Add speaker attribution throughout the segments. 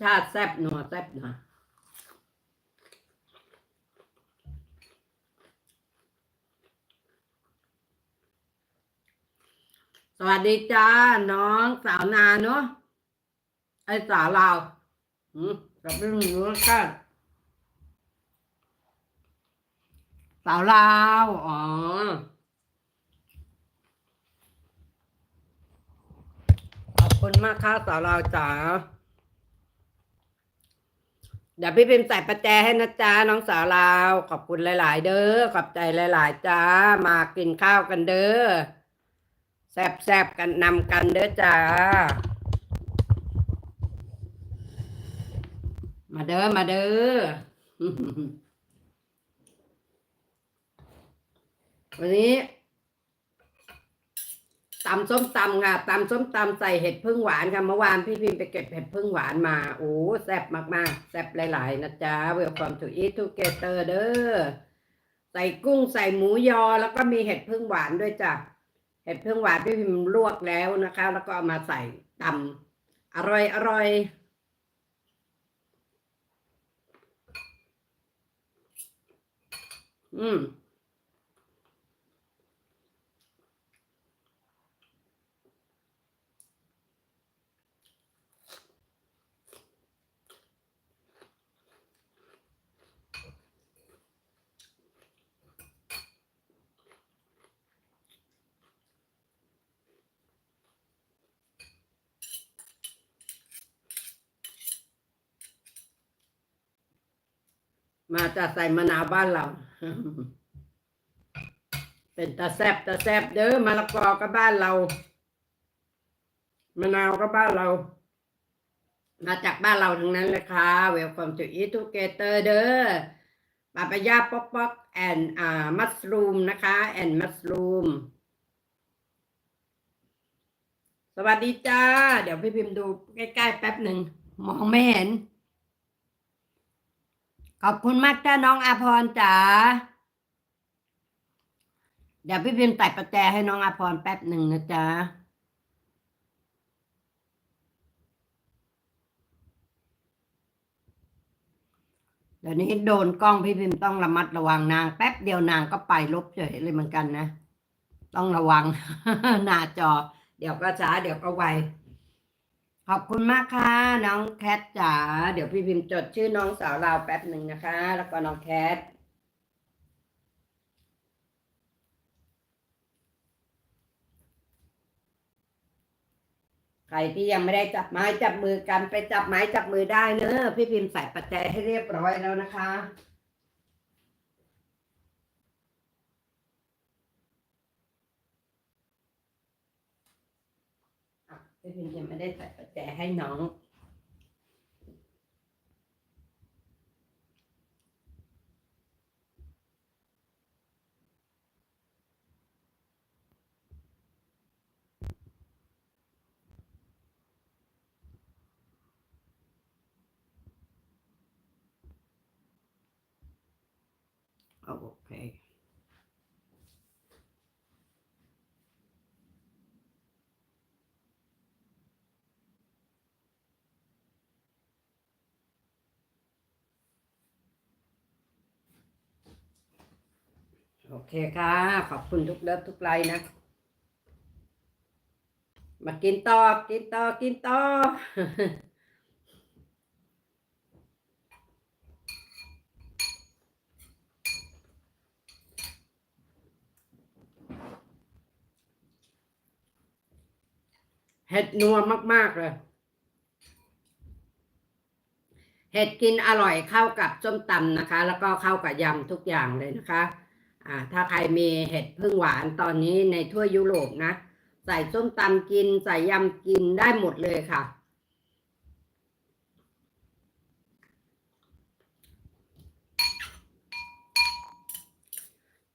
Speaker 1: ชาติแซ่บหนัวแซ่บหนัวสวัสดีจ้า น้องสาวนาเนาะไอสาวลาวอืมกับเรื่องรู้กันสาวลาวอ๋อขอบคุณมากค่ะสาวลาวจ๋า เดี๋ยวพี่พิมพ์ใส่ประแจให้นะจ๊ะน้องสาวลาวขอบคุณหลาย ๆ เด้อขอบใจหลาย ๆ จ้า มากินข้าวกันเด้อแซบๆกันนำกันเด้อจ้า มาเด้อมาเด้อวันนี้ ตำส้มตำค่ะตำส้มตำใส่เห็ดพึ่งหวานค่ะเมื่อวานพี่พิมพ์ไปเก็บเห็ดพึ่งหวานมาโอ้แซ่บมากๆแซ่บหลาย ๆ นะจ๊ะ Welcome to Eat Together เด้อใส่กุ้งใส่หมูยอแล้วก็มีเห็ดพึ่งหวานด้วยจ้ะเห็ดพึ่งหวานพี่พิมพ์ลวกแล้วนะคะ แล้วก็เอามาใส่ตำอร่อยอร่อยอืม มาจะใส่มะนาวบ้านเรา เป็นตาแซบตาแซบเด้อมะละกอก็บ้านเรา มะนาวก็บ้านเรา มาจากบ้านเราทั้งนั้นเลยค่ะ Welcome to Eat Together เด้อปาปายาป๊อกป๊อกแอนอ่ามัสรูมนะคะแอนมัสรูมสวัสดีจ้า เดี๋ยวพี่พิมพ์ดูใกล้ ๆ แป๊บหนึ่ง มองไม่เห็น ขอบคุณมากจ้าน้องอาพรจ๋าเดี๋ยวพี่พิมพ์ใส่ประแจให้น้องอาพรแป๊บหนึ่งนะจ๊ะเดี๋ยวนี้โดนกล้องพี่พิมพ์ต้องระมัดระวังนาง แป๊บเดียวนางก็ไปลบเฉยเลยเหมือนกันนะ ต้องระวัง หน้าจอ เดี๋ยวก็ช้าเดี๋ยวก็ไว ขอบคุณมากค่ะ น้องแคทจ๋าเดี๋ยวพี่พิมพ์จดชื่อน้องสาวเราแป๊บหนึ่งนะคะ แล้วก็น้องแคทใครที่ยังไม่ได้จับไม้จับมือกันไปจับไม้จับมือได้เนอะพี่พิมพ์ใส่ปัจจัยให้เรียบร้อยแล้วนะคะ อะพี่พิมพ์ยังไม่ได้ใส่ปัจจัยให้น้องโอเค เคค่ะ ขอบคุณทุกเลิฟทุกไลน์นะ มากินต่อ กินต่อ กินต่อ เห็ดนัวมาก ๆ เลย เห็ดกินอร่อยเข้ากับส้มตำนะคะ แล้วก็เข้ากับยำทุกอย่างเลยนะคะ อ่าถ้าใครมีเห็ดพึ่งหวานตอนนี้ในทั่วยุโรปนะ ใส่ส้มตำกิน ใส่ยำกินได้หมดเลยค่ะ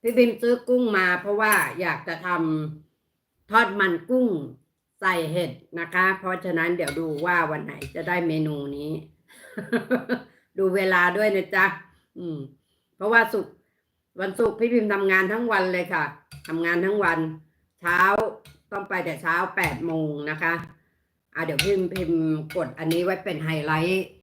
Speaker 1: พี่บิมซื้อกุ้งมาเพราะว่าอยากจะทำทอดมันกุ้งใส่เห็ดนะคะ เพราะฉะนั้นเดี๋ยวดูว่าวันไหนจะได้เมนูนี้ ดูเวลาด้วยนะจ๊ะ อืม เพราะว่าสุก วันศุกร์พี่พิมพ์ทำงานทั้งวันเลยค่ะทำงานทั้งวัน เช้าต้องไปแต่เช้าแปดโมงนะคะอะเดี๋ยวพิมพ์พิมพ์กดอันนี้ไว้เป็นไฮไลท์